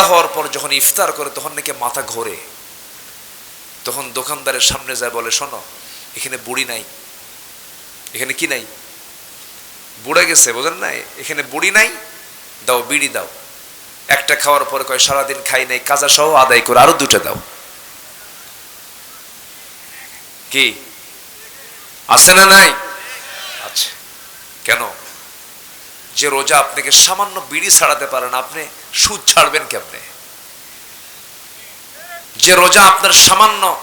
সন্ধ্যা হওয়ার পর যখন ইফতার করে তখন নাকি মাথা ঘোরে। তখন দোকানদারের সামনে যায় বলে, শোনো, এখানে বুড়ি নাই। এখানে কি নাই? বুড়ে গেছে, বোঝেন না এখানে বুড়ি নাই? দাও, বিড়ি দাও। একটা খাওয়ার পরে কয়, সারাদিন খাই নাই, কাজা সহ আদায় করে, আরও দুটো দাও। কি? আছে না নাই? আচ্ছা। কেন? যে রোজা আপনাকে সামান্য বিড়ি ছাড়াতে পারেন আপনি সুদ ছাড়বেন কেমনে? যে রোজা আপনার সামান্য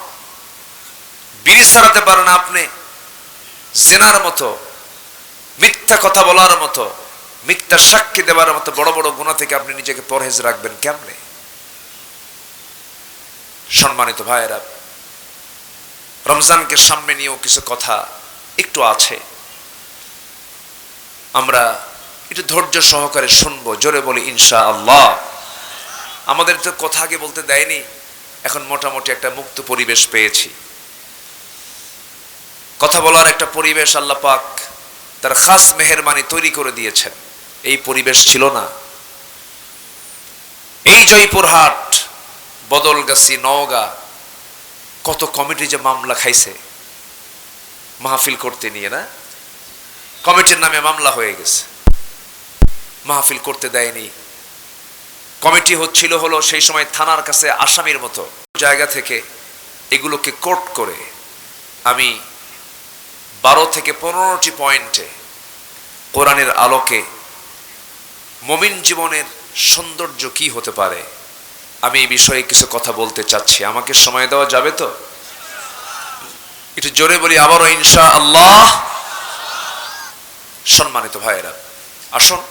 বিড়ি ছাড়াতে পারেন আপনি, জেনার মতো, মিথ্যা কথা বলার মতো, মিথ্যা সাক্ষী দেওয়ার মতো বড় বড় গুণা থেকে আপনি নিজেকে পরহেজ রাখবেন কেমনে? সম্মানিত ভাইয়েরা, রমজানকে সামনে নিয়েও কিছু কথা একটু আছে। আমরা একটু ধৈর্য সহকারে শুনব, জোরে বলি ইনশা আল্লাহ আমাদের তো কথা আগে বলতে দেয়নি, এখন মোটামুটি একটা মুক্ত পরিবেশ পেয়েছি। কথা বলার একটা পরিবেশ আল্লাহ পাক তার খাস মেহরবানি তৈরি করে দিয়েছেন। এই পরিবেশ ছিল না। এই জয়পুরহাট বদলগাছি, নওগাঁ, কত কমিটি যে মামলা খাইছে, মাহফিল করতে নিয়ে না? কমিটির নামে মামলা হয়ে গেছে। মাহফিল করতে দেয়নি। কমিটি হচ্ছিল হলো সেই সময় থানার কাছে আসামির মতো। জায়গা থেকে এগুলোকে কোর্ট করে আমি বারো থেকে পনেরোটি পয়েন্টে কোরআনের আলোকে মমিন জীবনের সৌন্দর্য কি হতে পারে, আমি এই বিষয়ে কিছু কথা বলতে চাচ্ছি। আমাকে সময় দেওয়া যাবে তো? একটু জোরে বলি, আবারও ইনশা আল্লাহ সম্মানিত ভাইয়েরা, আসুন।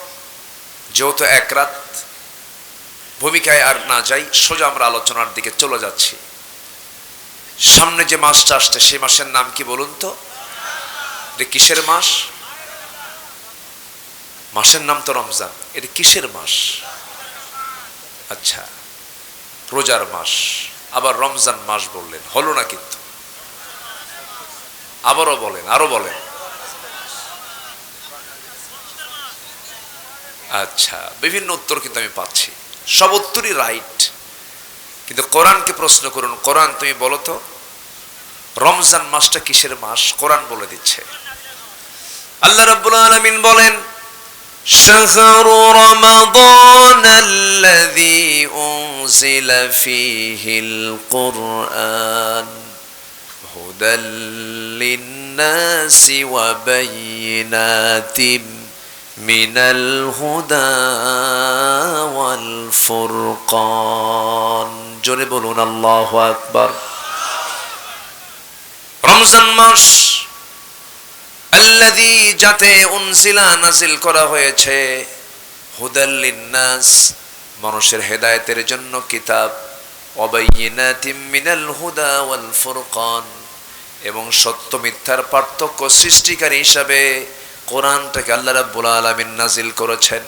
যেহেতু এক রাত ভূমিকায় আর না যাই, সোজা আমরা আলোচনার দিকে চলে যাচ্ছি। সামনে যে মাসটা আসছে, সেই মাসের নাম কি বলুন তো? এটা কিসের মাস? মাসের নাম তো রমজান। এটা কিসের মাস? আচ্ছা রোজার মাস। আবার রমজান মাস বললেন। হলো না কিন্তু। আবারও বলেন আরও বলেন। আচ্ছা বিভিন্ন উত্তর কিন্তু আমি পাচ্ছি সব উত্তরই রাইট কিন্তু কোরআনকে প্রশ্ন করুন কোরআন তুমি বলো তো রমজান মাসটা কিসের মাস কোরআন বলে দিচ্ছে আল্লাহ রাব্বুল আলামিন বলেন شهر رمضان الذي أنزل فيه القرآن هدى للناس وبينات من الهدى والفرقان জোরে বলুন আল্লাহ আকবার রমজান মাস আল্লাযী যাতে উনজিলা নাজিল করা হয়েছে হুদাল্লিন্নাস মানুষের হেদায়েতের জন্য কিতাব অবাইয়িনাতিম মিনাল হুদা ওয়াল ফুরকান এবং সত্য মিথ্যার পার্থক্য সৃষ্টিকারী হিসাবে কোরআনটাকে আল্লাহ রাব্বুল আলামিন নাজিল করেছেন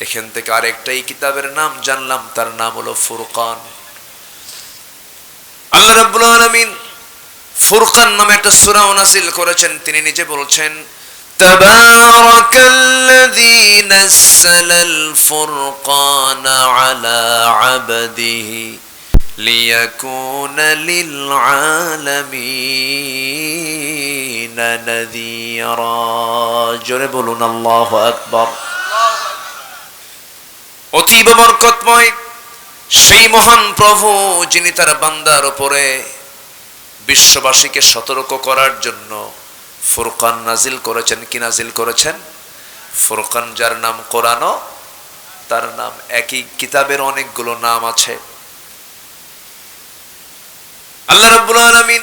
এখান থেকে আরেকটাই কিতাবের নাম জানলাম তার নাম হলো ফুরকান আল্লাহ রাব্বুল আলামিন ফুরকান নামে একটা সূরাও নাজিল করেছেন তিনি নিজে বলছেন تبارك الذي نزل الفرقان على عبده ليكون للعالمين نذيرا জোরে বলুন আল্লাহ আকবার অতীব বরকতময় সেই মহান প্রভু যিনি তার বান্দার উপরে বিশ্ববাসীকে সতর্ক করার জন্য ফুরকান নাজিল করেছেন কি নাজিল করেছেন ফুরকান যার নাম কোরআনও তার নাম একই কিতাবের অনেকগুলো নাম আছে আল্লাহ রাব্বুল আলামিন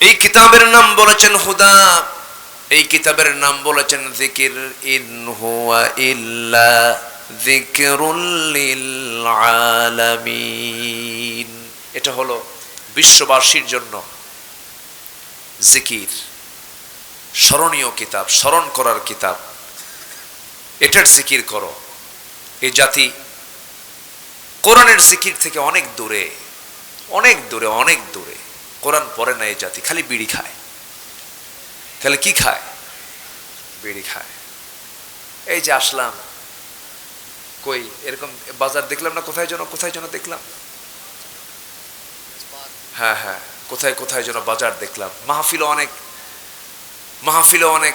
এই কিতাবের নাম বলেছেন হুদা, এই কিতাবের নাম বলেছেন জিকির, ইন হুয়া ইল্লা এটা হলো বিশ্ববাসীর জন্য জিকির, স্মরণীয় কিতাব, স্মরণ করার কিতাব। এটার জিকির করো। এই জাতি কোরআনের জিকির থেকে অনেক দূরে অনেক দূরে অনেক দূরে। কোরআন পড়ে না এই জাতি, খালি বিড়ি খায়। খালি কি খায়? বিড়ি খায়। এই যে আসলাম, কই, এরকম বাজার দেখলাম না, কোথায় যেন কোথায় যেন দেখলাম? হ্যাঁ হ্যাঁ কোথায় কোথায় যেন বাজার দেখলাম। মাহফিলও অনেক মাহফিলও অনেক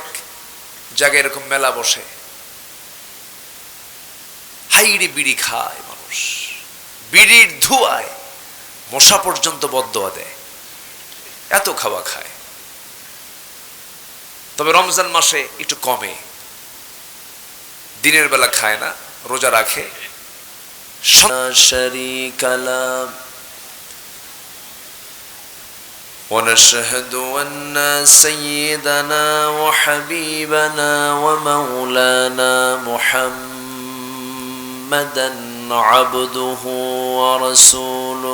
জায়গায় এরকম মেলা বসে। হাইড়ি বিড়ি খায় মানুষ। বিড়ির ধোঁয়ায় মশা পর্যন্ত বদয়া দেয়। এত খাওয়া খায় তবে রমজান মাসে একটু কমে দিনের বেলা খায় না রোজা রাখে لا شريك له ونشهد أن سيدنا وحبيبنا ومولانا محمدا عبده ورسوله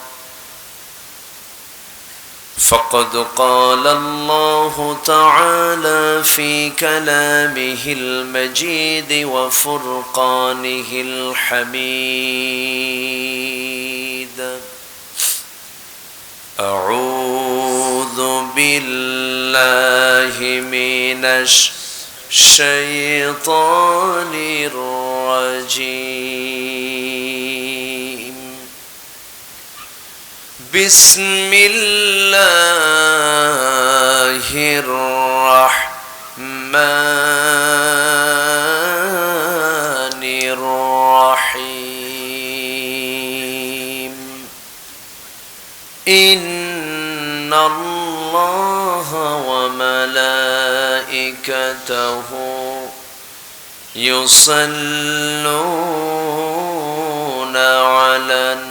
فقد قال الله تعالى في كلامه المجيد وفرقانه الحميد. أعوذ بالله من الشيطان الرجيم. بسم الله الرحمن الرحيم. إن الله وملائكته يصلون على النبي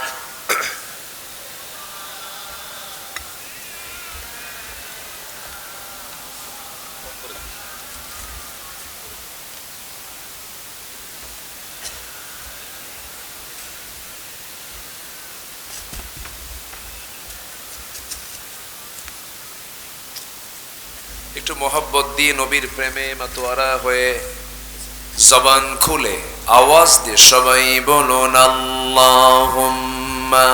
একটু মোহব্বত দিয়ে নবীর প্রেমে মাতোয়ারা হয়ে জবান খুলে আওয়াজ দিয়ে সবাই বলুন, আল্লাহুম্মা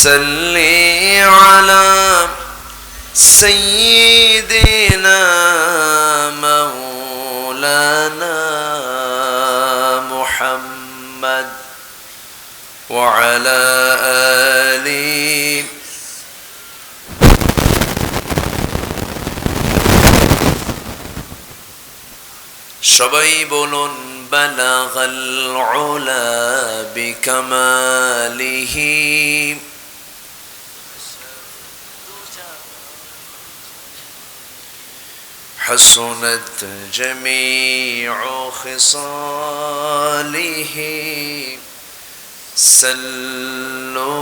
সাল্লি আলা সাইয়্যিদিনা মাওলানা মুহাম্মদ وعلى آله সবাই বলুন বালাগাল উলা বিকামালিহি حسنت جميع خصاله. سلوا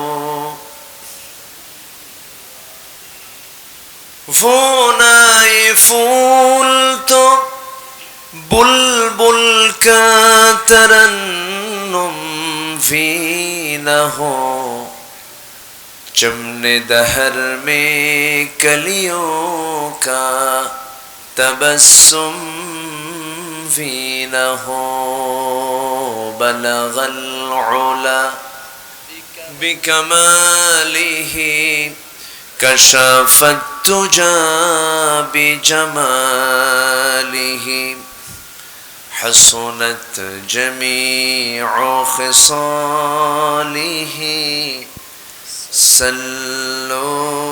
فوناي فولتو بلبل كاترنم فينا هو چمن دهر میں کلیوں کا تبسم في له بلغ العلا بكماله كشف التجى بجماله حصنت جميع خصاله سلوا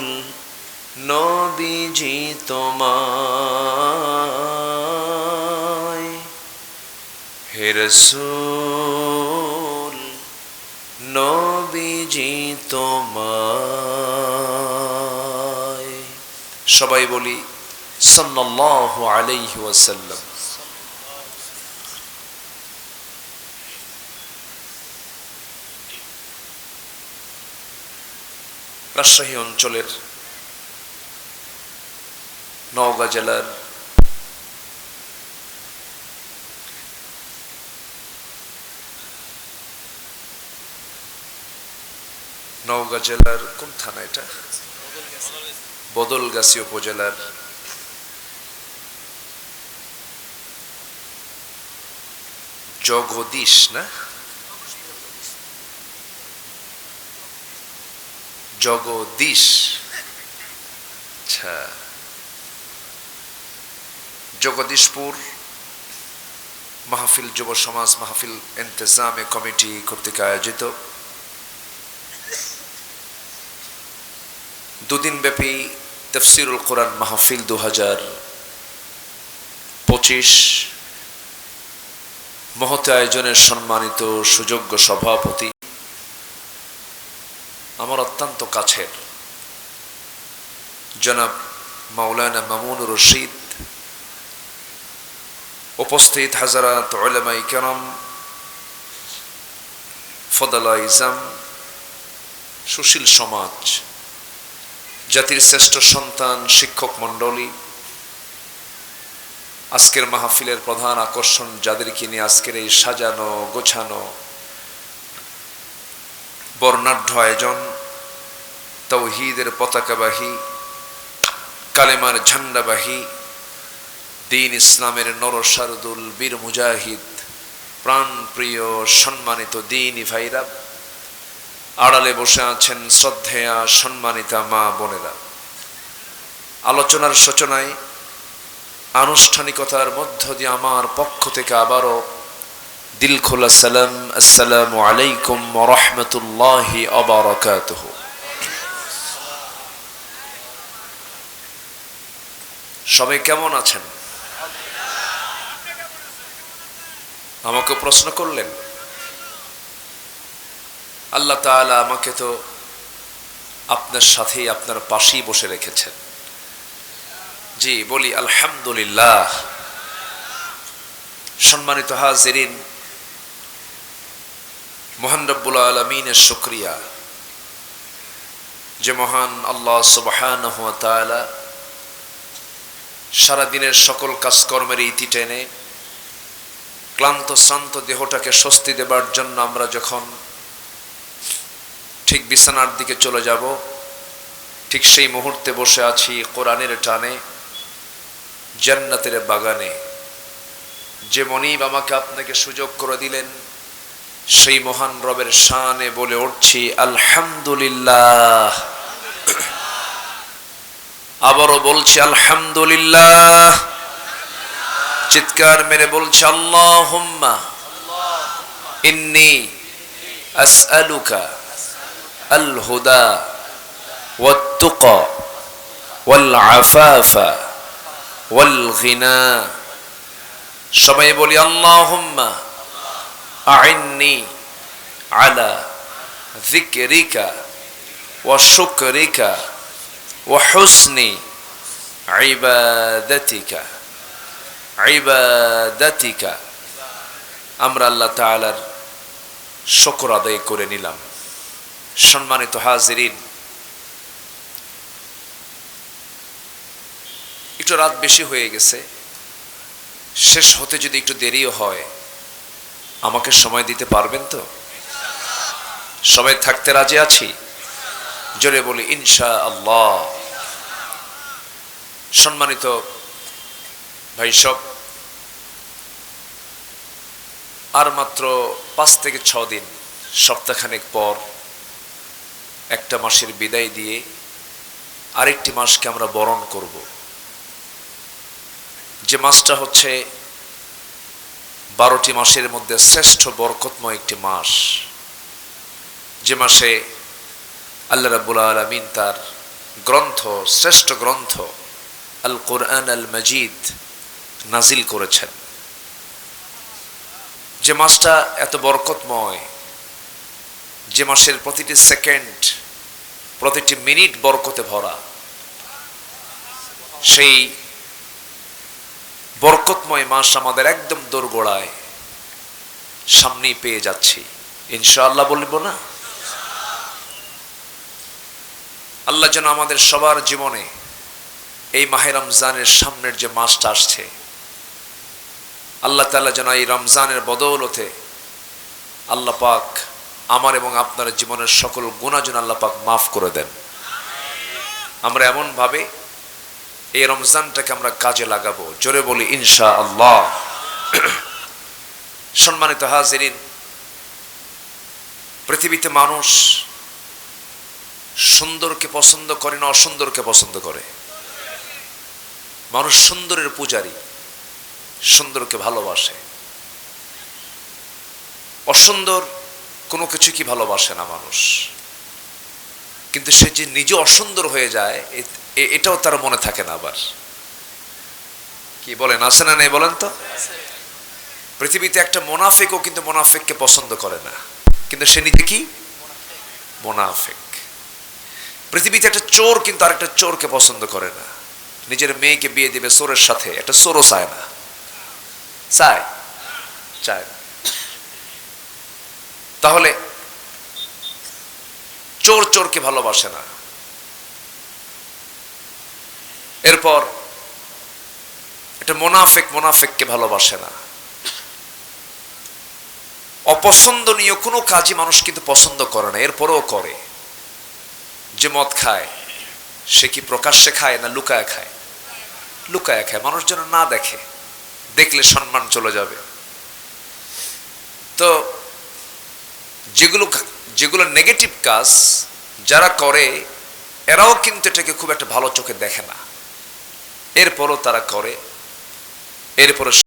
নবীজি তোমায় হে রসুল নবীজি তোমায়। সবাই বলি সাল্লাল্লাহু আলাইহি ওয়াসাল্লাম। রাজশাহী অঞ্চলের নওগাঁ জেলার নওগাঁ জেলার কোন থানা এটা? বদলগাছি উপজেলার। জগদীশ না? জগদীশ। আচ্ছা। জগদীশপুর মাহফিল যুব সমাজ মাহফিল ইন্তজামে কমিটি কর্তৃক আয়োজিত। দুদিন ব্যাপী তফসিরুল কোরআন মাহফিল দু হাজার পঁচিশ মহতে আয়োজনের সম্মানিত সুযোগ্য সভাপতি আমার অত্যন্ত কাছের জনাব মাওলানা মামুন রশিদ উপস্থিত হাজারাত ওলামাই কেরাম ফদলা ইজাম সুশীল সমাজ, জাতির শ্রেষ্ঠ সন্তান, শিক্ষক মণ্ডলী, আজকের মাহফিলের প্রধান আকর্ষণ যাদেরকে নিয়ে আজকের এই সাজানো, গোছানো, বর্ণাঢ্য আয়োজন, তৌহিদের পতাকাবাহী, কালেমার ঝান্ডাবাহী দিন ইসলামের নরসারদুল বীর মুজাহিদ, প্রাণপ্রিয় সম্মানিত দিনী ভাইরা, আড়ালে বসে আছেন শ্রদ্ধেয়া সম্মানিতা মা বোনেরা। আলোচনার সূচনায় আনুষ্ঠানিকতার মধ্য দিয়ে আমার পক্ষ থেকে আবারও দিল খোলা সালাম, আসসালামু আলাইকুম রহমতুল্লাহি অবরকাতহ সবাই কেমন আছেন? আমাকে প্রশ্ন করলেন। আল্লাহ তাআলা আমাকে তো আপনার সাথেই আপনার পাশেই বসে রেখেছেন। জি, বলি আলহামদুলিল্লাহ। সম্মানিত হাজিরিন, মহান রব্বুল আলমিনের শুক্রিয়া। যে মহান আল্লাহ সুবহান সারাদিনের সকল কাজকর্মের ইতি টেনে ক্লান্ত, শ্রান্ত দেহটাকে স্বস্তি দেবার জন্য আমরা যখন ঠিক বিছানার দিকে চলে যাব, ঠিক সেই মুহূর্তে বসে আছি কোরআনের টানে, জান্নাতের বাগানে। যে মনিব আমাকে আপনাকে সুযোগ করে দিলেন, সেই মহান রবের শানে বলে উঠছি, আলহামদুলিল্লাহ। আবারও বলছি, আলহামদুলিল্লাহ। চিৎকার মেরে বলছে আল্লাহ ইন্নি আসআলুকা আল হুদা ওয়াত্তুকা ওয়াল আফাফা ওয়াল গিনা সবাই বলি, আল্লাহুম্মা, আইন্নি আলা যিকরিকা ওয়া শুকরিকা ওয়া হুসনি ইবাদাতিকা। ইবাদাতিকা। আমরা আল্লাহ তাআলার শুকর আদায় করে নিলাম। সম্মানিত হাজিরিন, একটু রাত বেশি হয়ে গেছে। শেষ হতে যদি একটু দেরিও হয়, আমাকে সময় দিতে পারবেন তো? সবাই থাকতে রাজি আছি? জোরে বলি ইনশা আল্লাহ সম্মানিত ভাই সব আর মাত্র পাঁচ থেকে ছ দিন সপ্তাহখানেক পর একটা মাসের বিদায় দিয়ে আরেকটি মাসকে আমরা বরণ করব। যে মাসটা হচ্ছে বারোটি মাসের মধ্যে শ্রেষ্ঠ বরকতময় একটি মাস। যে মাসে আল্লাহ রাবুল আলমিন তার গ্রন্থ, শ্রেষ্ঠ গ্রন্থ আল কোরআন আল মজিদ নাজিল করেছেন। যে মাসটা এত বরকতময়, যে মাসের প্রতিটি সেকেন্ড, প্রতিটি মিনিট বরকতে ভরা, সেই বরকতময় মাস আমাদের একদম দোরগোড়ায় সামনেই পেয়ে যাচ্ছি। ইনশাআল্লাহ বলব না? আল্লাহ যেন আমাদের সবার জীবনে এই মাহে রমজানের সামনের যে মাসটা আসছে আল্লাহ তাআলা যেন এই রমজানের বদৌলতে আল্লাহ পাক আমার এবং আপনার জীবনের সকল গুণা যেন আল্লাহ পাক মাফ করে দেন। আমরা এমনভাবে এই রমজানটাকে আমরা কাজে লাগাবো। জোরে বলি ইনশা আল্লাহ সম্মানিত হাজিরিন, পৃথিবীতে মানুষ সুন্দরকে পছন্দ করে না অসুন্দরকে পছন্দ করে? মানুষ সুন্দরের পূজারী। সুন্দরকে ভালোবাসে। অসুন্দর কোনো কিছু কি ভালোবাসে না মানুষ। কিন্তু সে যে নিজে অসুন্দর হয়ে যায় এটাও তার মনে থাকে না আবার। কি বলেন আছে না নেই বলেন তো? পৃথিবীতে একটা মোনাফেকও কিন্তু মোনাফেককে পছন্দ করে না। কিন্তু সে নিজে কি? মোনাফেক। পৃথিবীতে একটা চোর কিন্তু আরেকটা চোরকে পছন্দ করে না। নিজের মেয়েকে বিয়ে দিবে চোরের সাথে একটা চোরও চায় না। চায় চায় তাহলে চোর চোরকে ভালোবাসে না। এরপর এটা মোনাফেক মোনাফেককে ভালোবাসে না। অপছন্দনীয় কোনো কাজই মানুষ কিন্তু পছন্দ করে না, এরপরেও করে। যে মদ খায়, সে কি প্রকাশ্যে খায় না লুকায় খায়? লুকায় খায়। মানুষ যেন না দেখে। দেখলে সম্মান চলে যাবে। তো যেগুলো যেগুলো নেগেটিভ কাজ যারা করে, এরাও কিন্তু এটাকে খুব একটা ভালো চোখে দেখে না। এরপরও তারা করে এরপরে